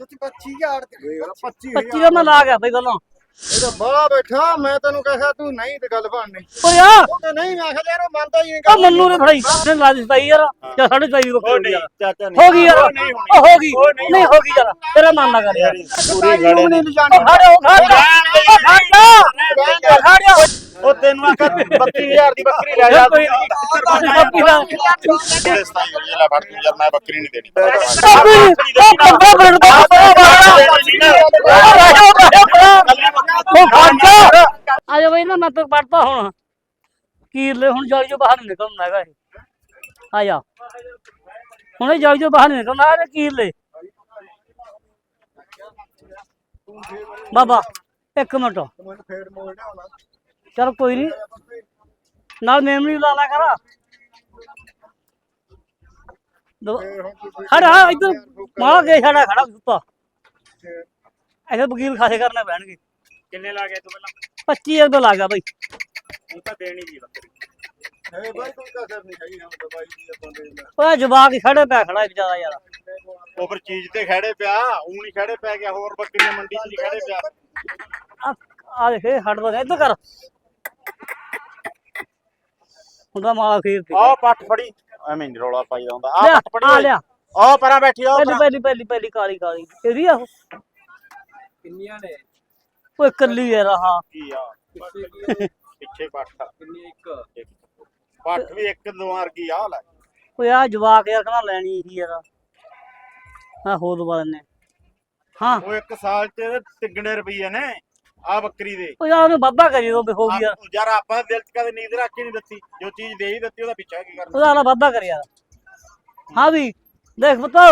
ਸੱਚੀ 25000 ਤੇ ਦੇ 25000 25 ਦਾ ਮੈਂ ਲਾ ਗਿਆ ਬਈ ਗੱਲਾਂ। ਇਹ ਤਾਂ ਬੜਾ ਬੈਠਾ ਮੈਂ ਤੈਨੂੰ ਕਿਹਾ ਤੂੰ ਨਹੀਂ ਤੇ ਗੱਲ ਬਣਨੀ ਓਏ ਆ ਉਹ ਤੇ ਨਹੀਂ ਮੈਂ ਕਿਹਾ ਯਾਰ ਉਹ ਮੰਨਦਾ ਹੀ ਨਹੀਂ ਉਹ ਮੰਨੂ ਨੇ ਫੜਾਈ ਨੇ ਲਾ ਦਿੱਤਾ ਯਾਰ ਜਾਂ ਸਾਢੇ ਚਾਈ ਨਹੀਂ ਯਾਰ ਚਾਚਾ ਹੋ ਗਈ ਯਾਰ ਨਹੀਂ ਉਹ ਹੋ ਗਈ ਨਹੀਂ ਹੋ ਗਈ ਯਾਰ ਤੇਰਾ ਮਨ ਨਾ ਕਰ ਯਾਰ ਪੂਰੀ ਗੜੇ ਨਹੀਂ ਜਾਣੀ ਖੜੇ ਹੋ ਖੜੇ ਹੋ ਖੜੇ ਹੋ ਉਹ ਤੈਨੂੰ ਆਖਾ 32000 ਦੀ ਬੱਕਰੀ ਲੈ ਜਾ ਕੋਈ ਬੱਕਰੀ ਦਾ ਹੋ ਜੇ ਲੈ ਫੜ ਤੂੰ ਯਾਰ ਮੈਂ ਬੱਕਰੀ ਨਹੀਂ ਦੇਣੀ ਉਹ ਬੰਦਾ ਬਣ ਉਹ ਖਾਂਦਾ ਆ ਜਾ ਬਈ ਨਾ, ਮੈਂ ਤਾਂ ਪੜਤਾ ਹੁਣ। ਕੀਰ ਹੁਣ ਜਾਲੀ ਚੋਂ ਬਾਹਰ ਨਿਕਲਣਾ ਹੈਗਾ ਇਹ। ਆ ਹੁਣ ਇਹ ਜਾਲੀ ਚੋਂ ਬਾਹਰ ਨਿਕਲਣਾ ਇਹ ਕੀਰ ਬਾਬਾ, ਇੱਕ ਮਿੰਟ। ਚਲ ਕੋਈ ਨਹੀਂ ਨਾਲ ਮੈਮਰੀ ਲਾ ਲਾ ਕਰ। ਖੜਾ ਇੱਧਰ। ਮਾਲਾ ਕੇ ਛੜਾ ਖੜਾ ਸੁੱਤਾ ਐਸੇ ਵਕੀਲ ਖਾਸੇ ਕਰਨੇ ਪੈਣਗੇ। ਕਿੰਨੇ ਲਾ ਗਏ ਤੂੰ ਪਹਿਲਾਂ? 25 ਰੁਪਏ ਲੱਗ ਗਿਆ ਬਈ। ਉਹ ਤਾਂ ਦੇਣੀ ਜੀ ਬੱਕਰੀ। ਹੈ ਬਾਈ ਕੋਈ ਕਸਰ ਨਹੀਂ ਹੈਗੀ ਹਮ ਤਾਂ ਬਾਈ ਦੀ ਆਪਾਂ ਦੇ ਲੈ ਉਹ ਜਵਾਕ ਹੀ ਖੜੇ ਪਿਆ ਖੜਾ ਵਿਚਾਰਾ ਯਾਰ। ਉਹ ਫਿਰ ਚੀਜ਼ ਤੇ ਖੜੇ ਪਿਆ ਊਂ ਨਹੀਂ ਖੜੇ ਪੈ ਗਿਆ ਹੋਰ ਬੱਕਰੀਆਂ ਮੰਡੀ 'ਚ ਨਹੀਂ ਖੜੇ ਪਿਆ। ਆ ਆ ਦੇਖ ਇਹ ਹਟ ਇੱਧਰ ਕਰ। ਹੁੰਦਾ ਮਾਲਾ ਖੀਰ ਤੇ। ਆਹ ਪੱਠ ਫੜੀ। ਐਵੇਂ ਨਹੀਂ ਰੌਲਾ ਪਾਈਦਾ ਹੁੰਦਾ। ਆਹ ਲਿਆ ਪੱਠ ਫੜੀ ਆ ਓਏ। ਲਿਆ। ਆਹ ਪਰਾਂ ਬੈਠੀ ਆਹ ਪਹਿਲੀ। ਪਹਿਲੀ ਪਹਿਲੀ ਪਹਿਲੀ ਕਾਲੀ ਕਾਲੀ। ਤੇਰੀ ਆ ਉਹ। ਕਿੰਨੀਆਂ ਨੇ? ਓਏ ਕੱਲੀ ਯਾਰ ਹਾਂ ਕੀ ਆ? ਪਿੱਛੇ ਪੱਠ ਆ। ਕਿੰਨੀ ਇੱਕ? ਪੱਠ ਵੀ ਇੱਕ ਦੋ ਵਰਗੀ ਆ ਲੈ। ਓਏ ਆ ਜਵਾਕ ਯਾਰ ਕਹਿੰਦਾ ਲੈਣੀ ਸੀ ਯਾਰ। ਹਾਂ ਹੋ ਦਵਾ ਦਿੰਨੇ ਹਾਂ। ਉਹ ਇੱਕ ਸਾਲ 'ਚ ਤਿੱਗਣੇ ਰੁਪਈਏ ਨੇ ਆ ਬੱਕਰੀ ਦੇ। ਓ ਯਾਰ ਉਹਨੇ ਵਾਧਾ ਕਰੀ ਦੋ ਹੋ ਗਈ ਯਾਰ ਆਪ- ਯਾਰ ਆਪਾਂ ਦਿਲ 'ਚ ਕਦੇ ਨੀਂਦ ਰੱਖ ਕੇ ਨਹੀਂ ਦਿੱਤੀ। ਜੋ ਚੀਜ਼ ਦੇ ਹੀ ਦਿੱਤੀ ਉਹਦਾ ਪਿੱਛਾ ਕੀ ਕਰਨਾ? ਉਹਦਾ ਵਾਲਾ ਵਾਧਾ ਕਰ ਯਾਰ ਹਾਂ ਵੀ ਦੇਖ ਪਤਾ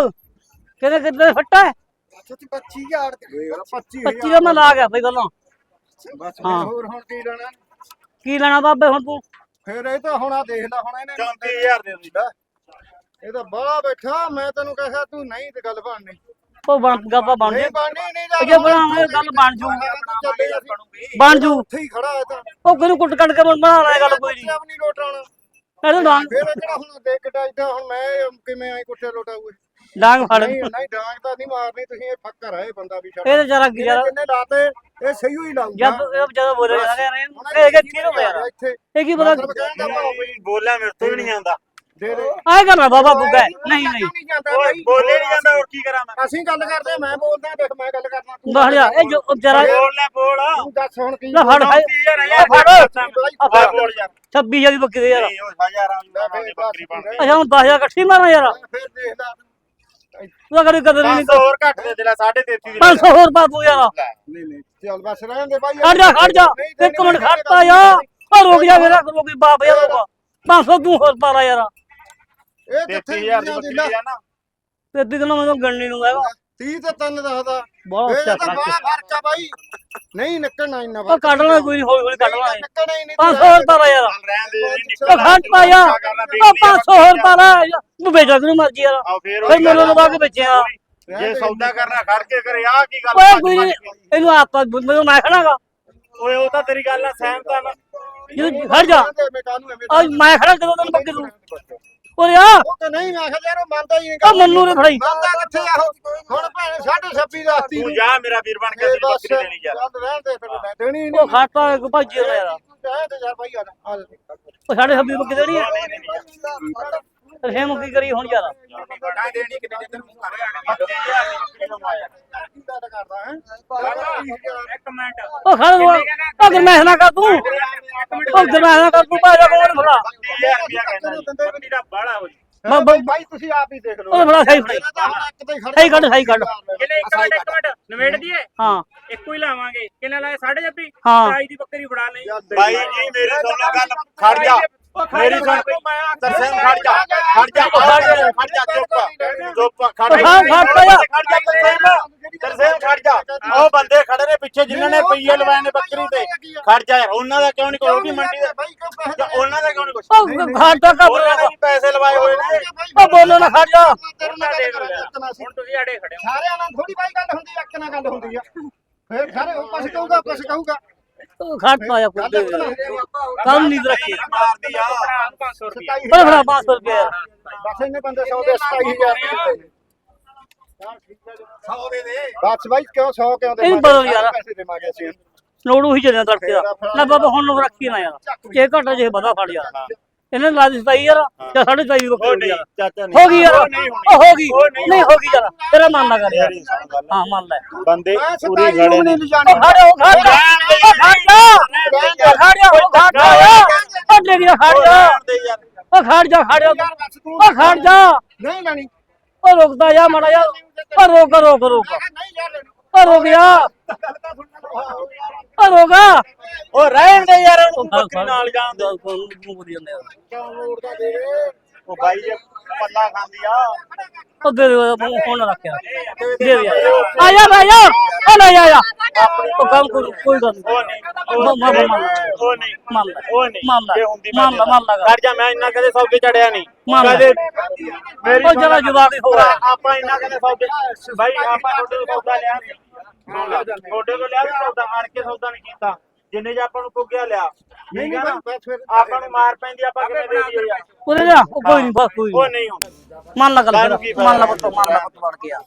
ਕਿਹਨੇ ਕਿੱਦਾਂ ਫੱਟਾ ਹੈ? ਸੱਚੀ 25000 ਤੇ ਦੇ 25000 25 ਦਾ ਮੈਂ ਲਾ ਗਿਆ ਬਈ ਗੱਲਾਂ। ਬਸ ਹਾਂ। ਹੋਰ ਹੁਣ ਕੀ ਲੈਣਾ? ਕੀ ਲੈਣਾ ਬਾਬੇ ਹੁਣ ਤੂੰ? ਫੇਰ ਇਹ ਤਾਂ ਹੁਣ ਆ ਦੇਖ ਲੈ ਹੁਣ ਇਹਨੇ 34000 ਦੇ ਦਿੰਦਾ ਇਹ ਤਾਂ ਬੜਾ ਬੈਠਾ ਮੈਂ ਤੈਨੂੰ ਕਿਹਾ ਤੂੰ ਨਹੀਂ ਤੇ ਗੱਲ ਬਣਨੀ। ਉਹ ਬਣ ਗੱਪਾ ਬਣ ਨਹੀਂ ਜੇ। ਬਣਨੀ ਨਹੀਂ ਉਹ ਜੇ ਬਣਾਵਾਂਗੇ ਗੱਲ ਬਣ ਜੂ ਬਣ ਜੂ। ਉੱਥੇ ਹੀ ਖੜਾ ਹੈ ਤਾਂ। ਉਹ ਕਿਹਨੂੰ ਕੁੱਟ ਕੱਟ ਕੇ ਬਣਾ ਲੈ ਗੱਲ ਕੋਈ ਨਹੀਂ ਨਹੀਂ ਲੋਟ ਆਉਣਾ ਕਹਿੰਦੇ ਡਾਂਗ ਫੇਰ ਇਹ ਜਿਹੜਾ ਹੁਣ ਦੇਖ ਕਟਾਈਦਾ ਹੁਣ ਮੈਂ ਕਿਵੇਂ ਆਈ ਕੁੱਟੇ ਲੋਟਾਊਏ ਡਾਂਗ ਫੜ ਨਹੀਂ ਨਹੀਂ ਡਾਂਗ ਤਾਂ ਨਹੀਂ ਮਾਰਨੀ ਤੁਸੀਂ ਇਹ ਫੱਕਰ ਹੈ ਇਹ ਬੰਦਾ ਵੀ ਛੱਡ ਇਹ ਤੇ ਜਰਾ ਇਹਨੇ ਯਾਰ ਜਿੰਨੇ ਲਾਤੇ ਇਹ ਸਹੀ ਹੋਈ ਲਾਊਗਾ ਜਦ ਇਹ ਜਦੋਂ ਬੋਲੇ ਯਾਰ ਯਾਰ ਇਹ ਇਹ ਕੀ ਹੋ ਗਿਆ ਯਾਰ ਇਹ ਕੀ ਪਤਾ ਬੋਲਿਆ ਮੇਰੇ ਤੋਂ ਵੀ ਨਹੀਂ ਆਉਂਦਾ। ਦੇ ਦੇ। ਆਏ ਕਰਨਾ ਬਾਬਾ ਬੁੱਗਾ। ਨਹੀਂ ਨਹੀਂ। ਬੋਲੇ ਨਹੀਂ। ਜਾਂਦਾ ਹੋਰ ਕੀ ਕਰਾਂ ਮੈਂ? ਅਸੀਂ ਗੱਲ ਕਰਦੇ ਮੈਂ ਬੋਲਦਾ ਦੇਖ ਮੈਂ ਗੱਲ ਕਰਨਾ। ਤੂੰ ਬਾਹਰ ਜਾ ਇਹ ਜੋ ਜਰਾ ਬੋਲ ਲੈ ਬੋਲ। ਤੂੰ ਦੱਸ ਹੁਣ ਕੀ ਲੈ ਫੜ ਯਾਰ ਯਾਰ ਫੜ। ਬੋਲ। ਯਾਰ। 26 ਜਦੀ ਬੱਕੀ ਦੇ ਯਾਰ। ਨਹੀਂ ਉਹ ਹਜ਼ਾਰਾਂ ਦੀ ਬੱਕਰੀ ਬਣ ਗਈ। ਅੱਛਾ ਹੁਣ 10000 ਇਕੱਠੀ ਮਾਰਾਂ ਯਾਰ। ਫਿਰ ਦੇਖ ਲੈ। ਤੂੰ ਤਾਂ ਕਦੇ ਕਦਰ ਨਹੀਂ 500 ਹੋਰ ਘੱਟ ਦੇ ਦੇ ਲੈ 33.5 ਦੀ 500 ਹੋਰ ਪਾ ਤੂੰ ਯਾਰ ਨਹੀਂ ਨਹੀਂ ਚੱਲ ਬਸ ਰਹਿਣ ਦੇ ਬਾਈ ਖੜ ਜਾ ਖੜ ਜਾ। ਇੱਕ ਮਿੰਟ ਖੜਤਾ ਯਾਰ। ਰੁਕ ਜਾ ਮੇਰਾ ਰੁਕ ਬਾਪ ਯਾਰ 500 ਤੂੰ ਹੋਰ ਪਾ ਲਾ ਯਾਰ। ਇਹ ਕਿੱਥੇ 33000 ਦੀ ਬੱਕਰੀ ਆ ਨਾ। ਤੇ ਦਿਨੋਂ ਮੈਨੂੰ ਗਣਨੀ ਨੂੰ ਹੈਗਾ। 30 ਤੇ 3 ਦੱਸਦਾ। ਬਹੁਤ ਇਹ ਅੱਛਾ ਤਾਂ ਫ਼ਰਕ ਬੜਾ ਫ਼ਰਕ ਆ ਬਾਈ। ਨਹੀਂ ਨਿਕਲਣਾ ਇੰਨਾ ਉਹ ਕੱਢ ਲੈਣਾ ਕੋਈ ਨਹੀਂ ਹੌਲੀ ਹੌਲੀ ਕੱਢ ਲੈਣਾ ਨਿਕਲਣਾ ਹੀ ਨਹੀਂ 500 ਹੋਰ ਪਾ ਲਾ ਯਾਰ। ਦੇ ਖੜ ਪਾ ਯਾਰ। ਉਹ 500 ਹੋਰ ਪਾ ਲਾ। ਤੂੰ ਵੇਚਾ ਤੈਨੂੰ ਮਰਜ਼ੀ ਯਾਰ। ਆ ਫੇਰ ਮੈਨੂੰ ਲਵਾ ਕੇ ਵੇਚਿਆ। ਜੇ ਸੌਦਾ ਕਰਨਾ ਖੜ ਕੇ ਕਰੇ ਆ ਕੀ ਗੱਲ ਓਏ ਕੋਈ ਨਹੀਂ ਇਹਨੂੰ ਆਪਾਂ ਮੈਨੂੰ ਮੈਂ ਖੜਾਗਾ। ਓਏ ਉਹ ਤਾਂ ਤੇਰੀ ਗੱਲ ਨਾਲ ਸਹਿਮਤ ਆ ਮੈਂ। ਖੜ ਜਾ। ਮੈਂ ਅੱਜ ਖੜਾ ਕਦੋਂ ਤੈਨੂੰ ਬੱਕੇ ਦੂੰ ਓਏ ਆ ਉਹ ਤਾਂ ਨਹੀਂ ਮੈਂ ਕਿਹਾ ਯਾਰ ਉਹ ਮੰਨਦਾ ਹੀ ਨਹੀਂ ਉਹ ਮੰਨੂ ਨੇ ਫੜਾਈ। ਮੰਨਦਾ ਕਿੱਥੇ ਆ ਉਹ? ਹੁਣ ਭੈਣ 26 ਦੱਸਤੀ ਤੂੰ ਜਾ ਮੇਰਾ ਵੀਰ ਬਣ ਕੇ ਬਸ ਬੱਕਰੀ ਦੇਣੀ ਯਾਰ। ਚੱਲ ਰਹਿਣ ਦੇ ਫਿਰ ਮੈਂ ਦੇਣੀ ਹੀ ਉਹ ਨਹੀਂ ਖਾਤਾ ਇੱਕ ਭਾਜੀ ਦਾ ਯਾਰ। ਰਹਿਣ ਦੇ ਯਾਰ ਬਾਈ ਆ ਜਾ, ਆ ਉਹ ਸਾਡੇ ਹੱਬੀ ਬੱਕੇ ਦੇਣੀ ਹੈ? ਰੇਮ ਕੀ ਕਰੀ ਹੁਣ ਯਾਰ ਬੜਾ ਦੇਣੀ ਕਿਤੇ ਜਿੱਧਰ ਮੂੰਹ ਕਰ ਰਿਹਾ 25000 ਦੀ ਬੱਕਰੀ ਲਵਾਇਆ ਕਰਦਾ। ਹੈ ਇੱਕ ਮਿੰਟ। ਉਹ ਖੜ ਉਹ ਗਰਮੈਸ਼ ਨਾ ਕਰ ਤੂੰ। ਉਹ ਗਰਮੈਸ਼ ਨਾ ਕਰ ਤੂੰ ਭਾਜਾ ਕੋਣ ਫੜਾ 20000 ਰੁਪਇਆ ਕਹਿੰਦਾ ਬੱਕਰੀ ਦਾ ਬਾੜਾ ਹੋ ਜੀ ਮੈਂ ਬਾਈ ਤੁਸੀਂ ਆਪ ਹੀ ਦੇਖ ਲਓ। ਉਹ ਫੜਾ ਸਹੀ ਫੜੀ ਸਹੀ ਕੱਢ ਸਹੀ ਕੱਢ। ਕਿੰਨੇ ਇੱਕ ਮਿੰਟ ਇੱਕ ਮਿੰਟ। ਨਵੇੜ ਦਈਏ? ਹਾਂ। ਇੱਕੋ ਹੀ ਲਾਵਾਂਗੇ। ਕਿੰਨੇ ਲਾਏ? 26 ਹਾਂ। ਸਾਈ ਦੀ ਬੱਕਰੀ ਫੜਾ ਲਈ। ਬਾਈ ਜੀ ਮੇਰੀ ਲਓ ਗੱਲ ਖੜ ਜਾ। ਮੇਰੀ ਸੁਣ ਤਰਸੇਮ ਖੜ ਜਾ ਖੜ ਜਾ ਖੜ ਜਾ ਖੜ ਜਾ ਚੁੱਪ ਚੁੱਪ ਖੜ ਜਾ ਖੜ ਜਾ। ਖੜ ਜਾ ਤਰਸੇਮ ਤਰਸੇਮ ਖੜ ਜਾ। ਉਹ ਬੰਦੇ ਖੜੇ ਨੇ ਪਿੱਛੇ ਜਿਨ੍ਹਾਂ ਨੇ ਪਈਏ ਲਵਾਏ ਨੇ ਬੱਕਰੀ ਤੇ। ਖੜ ਜਾ ਉਹਨਾਂ ਦਾ ਕਿਉਂ ਨਹੀਂ ਕੋਈ ਉਹ ਵੀ ਮੰਡੀ ਦਾ। ਜਾਂ ਉਹਨਾਂ ਦਾ ਕਿਉਂ ਨਹੀਂ ਕੁਛ ਉਹ ਘਾਟਾ ਕਾ ਉਹਨਾਂ ਨੇ ਵੀ ਪੈਸੇ ਲਵਾਏ ਹੋਏ ਨੇ। ਉਹ ਬੋਲੋ ਨਾ ਖੜ ਜਾ। ਹੁਣ ਤੁਸੀਂ ਆੜੇ ਖੜੇ ਸਾਰਿਆਂ ਨਾਲ ਥੋੜੀ ਬਾਈ ਗੱਲ ਹੁੰਦੀ ਆ ਇੱਕ ਨਾਲ ਗੱਲ ਹੁੰਦੀ ਆ। ਫਿਰ ਸਾਰੇ ਉਹ ਕੁਛ ਕਹੂਗਾ ਕੁਛ ਕਹੂਗਾ। ਉਹ ਘਾਟਾ ਆ ਕੁੱਤੇ। ਕੱਲ ਨੀਂਦ ਰੱਖੀ ਮਾਰਦੀ ਆ। 500 ਰੁਪਏ ਬੜਾ ਫੜਾ 500 ਰੁਪਏ। ਬਸ ਇੰਨੇ ਬੰਦੇ 100 ਦੇ 27000 ਰੁਪਏ 100 ਦੇ ਦੇ। ਬਸ ਬਾਈ ਕਿਉਂ 100 ਕਿਉਂ ਇਹ ਬਦਲ ਯਾਰ। ਪੈਸੇ ਦੇਵਾਂਗੇ ਅਸੀਂ। ਲੋੜ ਉਹੀ ਚੱਲਿਆ ਤੜਕੇ ਦਾ। ਨਾ ਬਾਬਾ ਹੁਣ ਨੂੰ ਰੱਖੀ ਨਾ ਯਾਰ। ਇਹ ਘਟਾ ਜੇ ਵਧਾ ਫੜ ਯਾਰ। ਇਹਨੇ ਲਾ ਦਿੱਤਾ ਯਾਰ ਜਾਂ ਤਾਈ ਨਹੀਂ ਯਾਰ। ਹੋ ਗਈ ਯਾਰ। ਉਹ ਨਹੀਂ ਉਹ ਹੋ ਗਈ। ਨਹੀਂ ਹੋ ਗਈ ਯਾਰ। ਤੇਰਾ ਮਨ ਨਾ ਕਰ ਯਾਰ। ਹਾਂ ਮੰਨ ਲੈ। ਬੰਦੇ ਪੂਰੀ ਨੂੰ ਨਹੀਂ ਖੜ। ਖੜ ਜਾ ਉਹ ਖੜ ਜਾ ਉਹ ਖੜ ਜਾ ਉਹ ਖੜ ਜਾ ਉਹ ਡੇਗੀ ਖੜ ਜਾ ਦੇ ਯਾਰ ਉਹ ਖੜ ਜਾ ਖੜ ਜਾ ਉਹ ਖੜ ਜਾ ਨਹੀਂ ਲੈਣੀ ਉਹ ਰੁਕਦਾ ਜਾ ਮਾੜਾ ਜਾ ਉਹ ਰੋਕ ਰੋਕ ਰੋਕ ਨਹੀਂ ਯਾਰ ਲੈਣੀ ਉਹ ਰੁਕ ਜਾ ਉਹ ਰੋਗਾ ਉਹ ਰਹਿਣ ਦੇ ਯਾਰ ਉਹਨੂੰ ਬੱਕਰੀ ਨਾਲ ਜਾਣ ਦੇ। ਕਿਉਂ ਮੋੜਦਾ ਦੇ ਉਹ ਬਾਈ ਜੇ ਪੱਲਾ ਖਾਂਦੀ ਆ ਉਹ ਦੇ ਦੇ ਉਹ ਫੋਨ ਨਾ ਰੱਖਿਆ ਦੇ ਦੇ ਯਾਰ ਆ ਜਾ ਬਈ ਆ ਉਹ ਲੈ ਜਾ। ਜਾ ਉਹ ਕੰਮ ਕੋਈ ਕੋਈ ਗੱਲ ਉਹ ਨਹੀਂ। ਨਹੀਂ ਮੰਨ- ਮੰਨ- ਮੰਨ। ਉਹ ਨਹੀਂ। ਮੰਨ ਲੈ ਉਹ ਨਹੀਂ। ਮੰਨ ਲੈ ਜੇ ਹੁੰਦੀ ਮੰਨ ਲੈ ਮੰਨ ਲੈ ਕਰ ਜਾ ਮੈਂ ਇੰਨਾ ਕਦੇ ਸੌਦੇ ਚੜਿਆ ਨਹੀਂ। ਮੰਨ ਲੈ। ਕਦੇ ਮੇਰੀ ਉਹ ਜਰਾ ਜਵਾਬ ਹੀ ਹੋ ਗਿਆ ਆਪਾਂ ਇੰਨਾ ਕਦੇ ਸੌਦੇ ਬਾਈ ਆਪਾਂ ਤੁਹਾਡੇ ਤੋਂ ਸੌਦਾ ਲਿਆ ਨੀ। ਤੁਹਾਡੇ ਤੋਂ ਲਿਆ ਵੀ ਸੌਦਾ ਮਾਰ ਕੇ ਸੌਦਾ ਨਹੀਂ ਕੀਤਾ। ਜਿੰਨੇ ਜੇ ਆਪਾਂ ਨੂੰ ਪੁੱਗਿਆ ਲਿਆ। ਨਹੀਂ ਠੀਕ ਆ ਨਹੀਂ ਨਾ ਆਪਾਂ ਨੂੰ ਮਾਰ ਪੈਂਦੀ ਆਪਾਂ ਕਿਵੇਂ ਦੇ ਦਈਏ ਯਾਰ? ਉਹਦੇ ਜਾ। ਉਹ ਕੋਈ ਨਹੀਂ ਬਸ ਕੋਈ ਉਹ ਨੀ। ਨਹੀਂ ਹੁੰਦਾ ਮੰਨ ਲੈ ਗੱਲ ਕਾਹਨੂੰ ਕੀ ਫਿਰ ਮੰਨ ਲੈ ਪੁੱਤ ਮੰਨ ਲੈ ਪੁੱਤ ਬਣ ਕੇ ਆ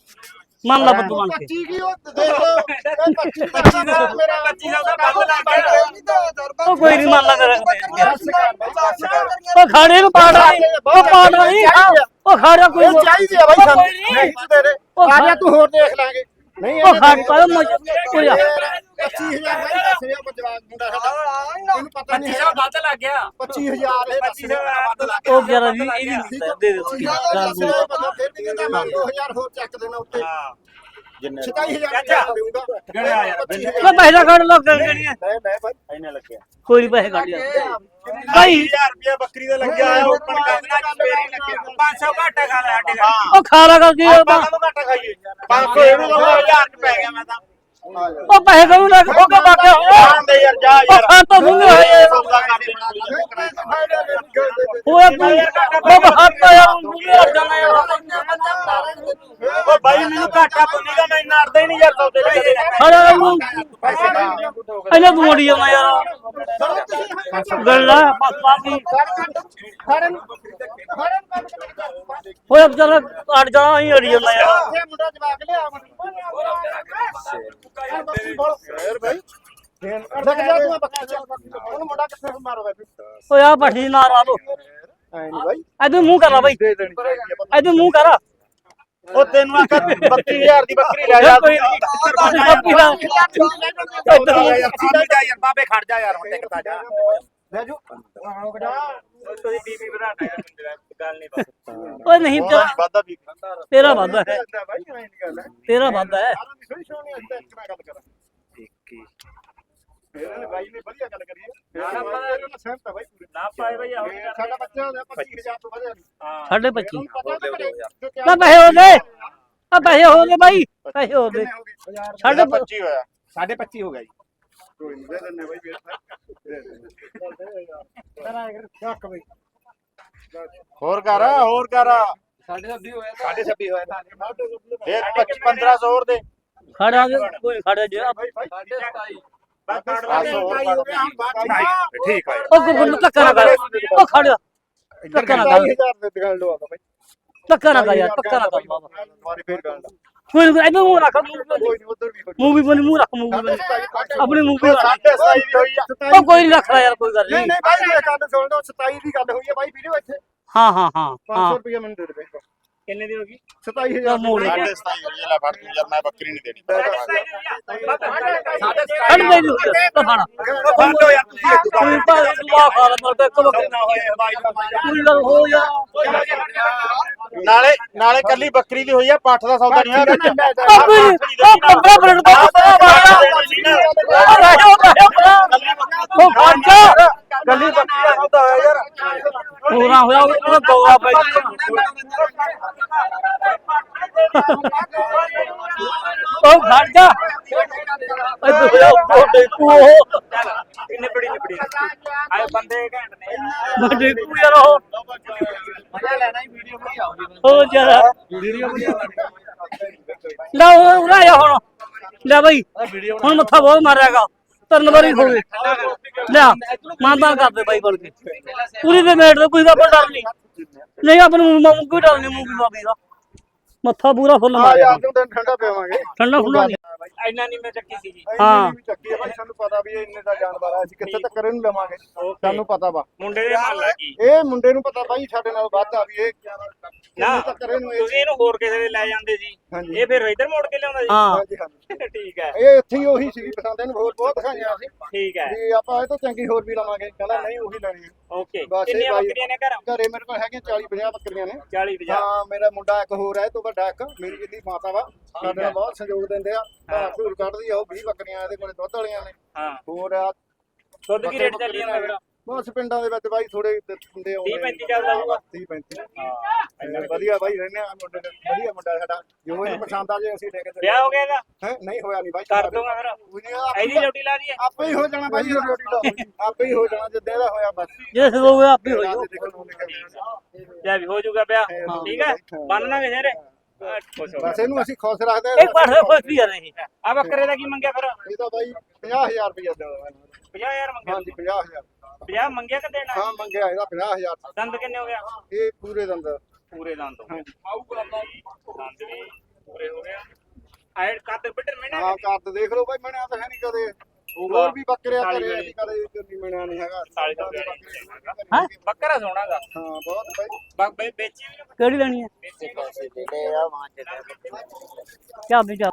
ਮੰਨ ਲੈ ਬਣ ਕੇ। 25 ਕੀ ਉਹ ਦੇਖ ਲਓ। ਇਹ 25 ਦਾ ਮੇਰਾ 25 ਦਾ ਬੰਦ ਲੱਗ ਗਿਆ। ਉਹ ਕੋਈ ਨਹੀਂ ਮੰਨ ਲੈ ਕਰ ਉਹ ਖਾੜੇ ਨੂੰ ਪਾੜਨਾ ਨਹੀਂ ਉਹ ਪਾੜਨਾ ਨਹੀਂ ਉਹ ਖਾੜਾ ਕੋਈ ਚਾਹੀਦੀ ਆ ਬਾਈ ਸਾਨੂੰ। ਨਹੀਂ ਤੂੰ ਦੇ ਦੇ ਉਹ ਆ ਜਾ ਤੂੰ ਹੋਰ ਦੇਖ ਲਾਂਗੇ। ਨਹੀਂ ਉਹ ਖਾੜ ਪਾ ਮਜ ਹੋ ਜਾ 25000 ਬਾਈ ਦੱਸ ਰਿਹਾ ਜਵਾਬ ਮੁੰਡਾ ਸਾਡਾ। ਇਹਨੂੰ ਪਤਾ ਨਹੀਂ 25 ਹੈ ਵੱਧ ਲੱਗ ਗਿਆ। 25000 ਇਹ ਦੱਸ 25 ਦਾ ਰਿਹਾ ਵੱਧ ਲੱਗ ਉਹ ਜਰਾ ਵੀ ਇਹ ਵੀ ਨਹੀਂ ਦੇ ਦੇ। ਗੱਲ ਫਿਰ ਵੀ ਕਹਿੰਦਾ ਮੈਂ 2000 ਹੋਰ ਚੱਕ ਦੇਣਾ ਉੱਤੇ। ਹਾਂ। ਜਿੰਨੇ 27000 ਦੇਊਗਾ। ਗਣਿਆ ਯਾਰ, ਉਹ ਪੈਸਾ ਕੱਢ ਲੋ ਗਣੀ ਲੈ ਲੈ ਬਾਈ ਇਹਨੇ ਲੱਗਿਆ ਕੋਈ ਨਹੀਂ ਪੈਸੇ ਕੱਢ ਜਾ ਭਾਈ 1000 ਰੁਪਏ ਬੱਕਰੀ ਦਾ ਲੱਗਿਆ ਆ ਓਪਨ ਕਰਨਾ ਹੀ ਲੱਗਿਆ 500 ਘਾਟਾ ਖਾ ਲਿਆ ਸਾਡੇ ਘਰ ਹਾਂ ਉਹ ਖਾਲਾ ਕਰ ਨੂੰ ਘੱਟ ਖਾਈਏ? 500 ਇਹਨੂੰ ਤਾਂ 1000 ਚ ਪੈ ਗਿਆ ਮੈਂ ਤਾਂ। ਉਹ ਪੈਸੇ ਕਰੂ ਨਾ ਖੋ ਕੇ ਜਾਣ ਦੇ ਯਾਰ ਜਾ ਉਹ ਯਾਰ ਖਾਂ ਤੋਂ ਸੌਦਾ ਹੱਥ ਯਾਰ ਮੁੰਗੇ ਹੋ ਜਾਣਾ ਯਾਰ ਓ ਬਾਈ ਮੈਨੂੰ ਘਾਟਾ ਪੁੰਨੀਗਾ ਮੈਂ ਇੰਨਾ ਅੜਦਾ ਹੀ ਨਹੀਂ ਯਾਰ ਸੌਦੇ ਕਦੇ ਖੜਾ ਨੂੰ। ਇਹਨਾਂ ਤੂੰ ਮੜੀ ਜਾਣਾ ਯਾਰ। ਗੱਲਾਂ ਪਾਪਾ ਦੀ। ਹੋਇਆ ਚੱਲ ਅੜ ਜਾਣਾ ਹੀ ਅੜੀ ਜਾਂਦਾ ਯਾਰ। ਮੁੰਡਾ ਜਵਾਕ ਲਿਆ ਫੇਰ ਭਾਈ ਦੇਖ ਜਾ ਤੂੰ ਬੱਕਰੀ ਉਹਨੂੰ ਮੁੰਡਾ ਕਿੱਥੇ ਮਾਰੋ ਬਾਈ ਓਏ ਆ ਪੱਠੀ ਨਾ ਰਾ ਦੋ। ਐ ਨਹੀਂ ਬਾਈ। ਇਧਰ ਮੂੰਹ ਕਰ ਲਾ ਬਈ। ਦੇ ਦੇਣੀ ਚਾਹੀਦੀ ਆ ਇਧਰ ਮੂੰਹ ਕਰ। ਉਹ ਤੈਨੂੰ ਆਖਾ 32000 ਦੀ ਬੱਕਰੀ ਲੈ ਜਾ। ਕੋਈ ਯਾਰ ਬਾਬੇ ਖੜ ਜਾ। ਯਾਰ ਹੁਣ ਟਿਕਤਾ ਜਾ। ਲੈ ਜੂ। ਆਹ ਬੜਾ ਤੁਸੀਂ ਬੀਬੀ ਵਧਾਣਾ ਯਾਰ ਗੱਲ ਨਹੀਂ ਬਸ ਓਏ ਨਹੀਂ ਤੇਰਾ ਵਾਦਾ ਵੀ। ਤੇਰਾ ਵਾਦਾ ਹੈ। ਤੇਰਾ ਵਾਦਾ ਹੈ। ਕਰਾਂ। ਫੇਰ ਇਹਨੇ ਬਾਈ ਨੇ ਵਧੀਆ ਗੱਲ ਕਰੀ ਨਾ, ਇਹਨਾਂ ਸਹਿਮਤ ਆ ਬਾਈ ਪੂਰੇ। ਨਾ ਪਾਏ ਬਈ ਆਹੋ ਫੇਰ ਸਾਡਾ ਬੱਚਾ ਹੁੰਦਾ 25000 ਤੋਂ ਵਧਿਆ। ਹਾਂ। ਸਾਢੇ 25 ਪਤਾ ਤਾਂ ਕਰੇ ਜੋ ਨਾ ਪੈਸੇ ਹੋ ਗਏ। ਆ ਪੈਸੇ ਹੋ ਗਏ ਬਾਈ ਪੈਸੇ ਹੋ ਗਏ। ਸਾਢੇ 25 ਹੋਇਆ। ਸਾਢੇ 25 ਹੋ ਗਿਆ ਜੀ। ਕੋਈ ਨਹੀਂ ਦੇ ਦਿੰਨੇ ਬਾਈ ਫੇਰ ਚੱਕ ਬਈ। ਹੋਰ ਕਰ ਹੋਰ ਕਰ। ਸਾਢੇ 26 ਹੋਇਆ ਤਾਂ। ਫੇਰ 25 1500 ਹੋਰ ਦੇ। ਖੜਾ ਦੇ ਕੋਈ ਖੜਾ ਜੇ ਬਾਈ ਬਾਈ। ਬਸ ਕੱਢ ਠੀਕ ਹੈ ਉਹ ਕੋਈ ਧੱਕਾ ਨਾ ਕਰ। ਉਹ ਖੜ ਧੱਕਾ ਨਾ ਕਰ। 25000 ਦੇ ਦੁਕਾਨ ਲਵਾ ਬਾਈ ਧੱਕਾ ਨਾ ਕਰ ਯਾਰ ਧੱਕਾ ਨਾ ਕਰ। ਬਾਬਾ ਦੁਬਾਰੇ ਫੇਰ ਗੱਲ ਕੋਈ ਮੂੰਹ ਰੱਖ। ਮੂੰਹ ਕੋਈ ਨਹੀਂ ਉਧਰ ਵੀ ਹੋ ਮੂੰਹ ਵੀ ਬਣੀ ਮੂੰਹ ਰੱਖ ਮੂੰਹ ਵੀ ਬਣੀ ਆਪਣੀ ਮੂੰਹ ਵੀ ਰੱਖ। ਸਾਢੇ 27 ਦੀ ਹੋਈ ਆ। ਉਹ ਕੋਈ ਨਹੀਂ ਰੱਖ ਲੈ ਯਾਰ ਕੋਈ ਗੱਲ ਨਹੀਂ ਨਹੀਂ। ਨਹੀਂ ਬਾਈ ਇਹ ਗੱਲ ਸੁਣ ਲਓ। 27 ਦੀ ਗੱਲ ਹੋਈ ਹੈ ਬਾਈ ਵੀਡੀਓ ਇੱਥੇ। ਹਾਂ ਹਾਂ ਹਾਂ 500 ਹਾਂ ਰੁਪਏ ਮੈਨੂੰ ਦੇ ਦੇ ਕਿੰਨੇ ਦੀ ਹੋ ਗਈ? 27000 ਮੋੜ ਦੇ। ਸਾਢੇ 27 ਹੋਈ ਆ ਲੈ ਫੜ ਤੂੰ ਯਾਰ ਮੈਂ ਬੱਕਰੀ ਨਹੀਂ ਦੇਣੀ। ਕੱਢ ਦੇ ਨੂੰ ਤਾਂ ਫਾਣਾ ਬੰਦੋ ਯਾਰ ਤੁਸੀਂ ਕੋਈ ਭਾਵੇਂ ਦੁਆ ਖਾ ਲਾ ਪਰ ਇੱਕ ਬੱਕਰੀ ਨਾ ਹੋਏ ਕੋਈ ਗੱਲ ਹੋ ਯਾਰ ਨਾਲੇ ਨਾਲੇ ਕੱਲੀ ਬੱਕਰੀ ਦੀ ਹੋਈ ਆ ਪੱਠ ਦਾ ਸੌਦਾ ਨਹੀਂ ਹੋਇਆ ਵਿੱਚ। ਉਹ ਕੋਈ ਉਹ 15 ਮਿੰਟ ਦਾ ਪਤਾ ਬਾੜਾ ਉਹ ਰਹਿ ਉਹ ਖੜ ਜਾ ਕੱਲੀ ਬੱਕਰੀ ਦਾ ਸੌਦਾ ਹੋਇਆ ਯਾਰ। ਪੂਰਾ ਹੋਇਆ ਉਹ ਦੋਗਾ ਪੈ ਉਹ ਖੜ ਜਾ। ਇੱਧਰ ਹੋਇਆ ਉਹ ਦੇਖੂ ਉਹ। ਕਿੰਨੇ ਬੜੀ ਨਿਬੜੀ ਆਏ ਬੰਦੇ ਘੈਂਟ ਨੇ। ਦੇਖੂ ਯਾਰ ਉਹ। ਉਹ ਜਰਾ ਲੈ ਉਹ ਉਰਾ ਜਾ ਹੁਣ। ਲੈ ਬਈ। ਹੁਣ ਮੱਥਾ ਬਹੁਤ ਮਾਰਿਆਗਾ ਤਿੰਨ ਵਾਰੀ ਹੋ ਗਏ ਲੈ ਮਾਨਦਾਨ ਕਰਦੇ ਬਾਈ ਬਣ ਕੇ। ਪੂਰੀ ਦੇ ਮੇਟ ਦਾ ਕੋਈ ਦਾ ਡਰ ਨਹੀਂ। ਨਹੀਂ ਆਪਾਂ ਨੂੰ ਮੂੰਹ ਕੋਈ ਡਰ ਨਹੀਂ ਮੂੰਹ ਦੀ ਬਾਬੀ ਦਾ। ਮੱਥਾ ਪੂਰਾ ਫੁੱਲ ਆ ਮਾਰਿਆ। ਠੰਡਾ ਪੀਵਾਂਗੇ ਠੰਡਾ ਠੁੰਡਾ ਨਹੀਂ ਇੰਨਾ ਨਹੀਂ ਮੈਂ ਚੱਕੀ ਸੀਗੀ ਹਾਂ। ਵੀ ਚੱਕੀ ਆ ਬਾਈ ਸਾਨੂੰ ਪਤਾ ਵੀ ਇਹ ਇੰਨੇ ਦਾ ਜਾਨਵਰ ਆ ਅਸੀਂ ਕਿੱਥੇ ਤੱਕ ਇਹਨੂੰ ਲਵਾਂਗੇ। ਸਾਨੂੰ ਪਤਾ ਵਾ। ਮੁੰਡੇ ਦੇ ਮਨ ਲੱਗੀ ਇਹ ਮੁੰਡੇ ਨੂੰ ਪਤਾ ਬਾਈ ਸਾਡੇ ਨਾਲ ਵੱਧ ਆ ਵੀ ਇਹ। ਨਾ ਕਿੰਨੇ ਤੱਕ ਇਹਨੂੰ ਇਹ ਤੁਸੀਂ ਇਹਨੂੰ ਹੋਰ ਕਿਸੇ ਦੇ ਲੈ ਜਾਂਦੇ ਸੀ ਹਾਂਜੀ। ਇਹ ਫਿਰ ਇੱਧਰ ਮੋੜ ਕੇ ਲਿਆਉਂਦਾ ਸੀ ਹਾਂ। ਹਾਂਜੀ ਹਾਂਜੀ। ਠੀਕ ਹੈ। ਇਹ ਇੱਥੇ ਹੀ ਉਹੀ ਸੀ ਪਸੰਦ ਇਹਨੂੰ ਹੋਰ ਬਹੁਤ ਦਿਖਾਈਆਂ ਸੀ ਠੀਕ ਹੈ। ਵੀ ਆਪਾਂ ਇਹ ਤੋਂ ਚੰਗੀ ਹੋਰ ਵੀ ਲਵਾਂਗੇ। ਕਹਿੰਦਾ ਨਹੀਂ ਉਹੀ ਲੈਣੀ ਹੈ। ਓਕੇ। ਬਸ ਇਹ ਕਿੰਨੀਆਂ ਬਾਈ- ਬੱਕਰੀਆਂ ਨੇ ਘਰ? ਘਰੇ ਮੇਰੇ ਕੋਲ ਹੈਗੇ 40 50 ਬੱਕਰੀਆਂ ਨੇ। 40 50 ਹਾਂ ਮੇਰਾ ਮੁੰਡਾ ਇੱਕ ਹੋਰ ਹੈ ਇਹ ਤੋਂ ਵੱਡਾ ਇੱਕ ਮੇਰੀ ਜਿੱਦੀ ਮਾਤਾ ਵਾ। ਸਾਡੇ ਨਾਲ ਬਹੁਤ ਸਹਿਯੋਗ ਦਿੰਦੇ ਆ। ਘੂਰ ਕੱਢਦੀ ਆ ਉਹ 20 ਬੱਕਰੀਆਂ ਇਹਦੇ ਕੋਲੇ ਦੁੱਧ ਵਾਲੀਆਂ ਨੇ। ਹਾਂ। ਹੋਰ ਆ ਦੁੱਧ ਕੀ ਰੇਟ ਚੱਲੀ ਜਾਂਦਾ ਫਿਰ? ਬਸ ਪਿੰਡਾਂ ਦੇ ਵਿੱਚ ਬਾਈ ਥੋੜੇ ਦਿੰਦੇ ਆਉਂਦੇ 30 35 ਚੱਲਦਾ ਹੋਊਗਾ। 30 35 ਵਧੀਆ ਬਾਈ ਰਹਿੰਦੇ ਆ ਮੁੰਡੇ ਦੇ ਵਧੀਆ ਮੁੰਡਾ ਸਾਡਾ। ਜੋ ਇਹਨੂੰ ਪਸੰਦ ਆ ਜੇ ਅਸੀਂ ਲੈ ਕੇ ਵਿਆਹ ਹੋ ਗਿਆ ਇਹਦਾ? ਹੈਂ? ਨਹੀਂ ਹੋਇਆ ਨਹੀਂ ਬਾਈ। ਕਰ ਦੂੰਗਾ ਫਿਰ। ਇਹਦੀ ਡਿਊਟੀ ਲਾ ਦਈਏ। ਆਪੇ ਹੀ ਹੋ ਜਾਣਾ ਬਾਈ ਦਾ ਆਪੇ ਹੀ ਹੋ ਜਾਣਾ। ਜਿੱਦਾਂ ਇਹਦਾ ਹੋਇਆ ਬਸ। ਜੇ ਸਿਰ ਹੋਵੇ ਆਪੇ ਹੋ ਜਾਊ। ਲੈ ਵੀ ਹੋ ਜਾਊਗਾ ਵਿਆਹ। ਹਾਂ। ਠੀਕ ਹੈ। ਦੇ ਆ, ਖੁਸ਼ ਹੋ ਬਸ ਇਹਨੂੰ ਅਸੀਂ ਖੁਸ਼ ਰੱਖਦੇ ਇੱਕ ਪਾਠ ਖੁਸ਼ ਵੀ ਆ ਰਹੀ। ਆ ਬੱਕਰੇ ਦਾ ਕੀ ਮੰਗਿਆ ਫਿਰ? ਇਹ ਤਾਂ ਬਾਈ 50000 ਰੁਪਏ ਦੇਣਾ 50000 ਮੰਗਿਆ ਹਾਂਜੀ 50000 50 ਮੰਗਿਆ ਕਿ ਦੇਣਾ? ਹਾਂ ਮੰਗਿਆ ਇਹਦਾ 50000 ਦੰਦ ਕਿੰਨੇ ਹੋ ਗਿਆ ਇਹ ਪੂਰੇ ਦੰਦ। ਪੂਰੇ ਦੰਦ ਹੋ ਗਏ। ਦੰਦ ਵੀ ਪੂਰੇ ਹੋ ਗਿਆ ਆਇਡ ਕੱਦ ਬਿਟਰ ਮੈਨੇ ਹਾਂ ਕੱਦ ਦੇਖ ਲਓ ਬਾਈ ਮੈਨਾਂ ਤਾਂ ਹੈ ਨਹੀਂ ਕਦੇ। ਹੋਰ ਵੀ ਬੱਕਰੇ ਆ ਕਰੇ ਅਸੀਂ ਕਦੇ ਕੋਈ ਮੈਨਾਂ ਨਹੀਂ ਹੈਗਾ। ਸਾਲੀ ਦਾ ਵਿਆਹ ਨਹੀਂ ਹੈਗਾ। ਹਾਂ? ਬੱਕਰਾ ਸੋਹਣਾਗਾ ਹਾਂ ਬਹੁਤ ਬਈ। ਵੇਚੀ ਵੀ ਕਿਹੜੀ ਲੈਣੀ ਹੈ ਵੇਚੀ ਵੀ ਚਾਹ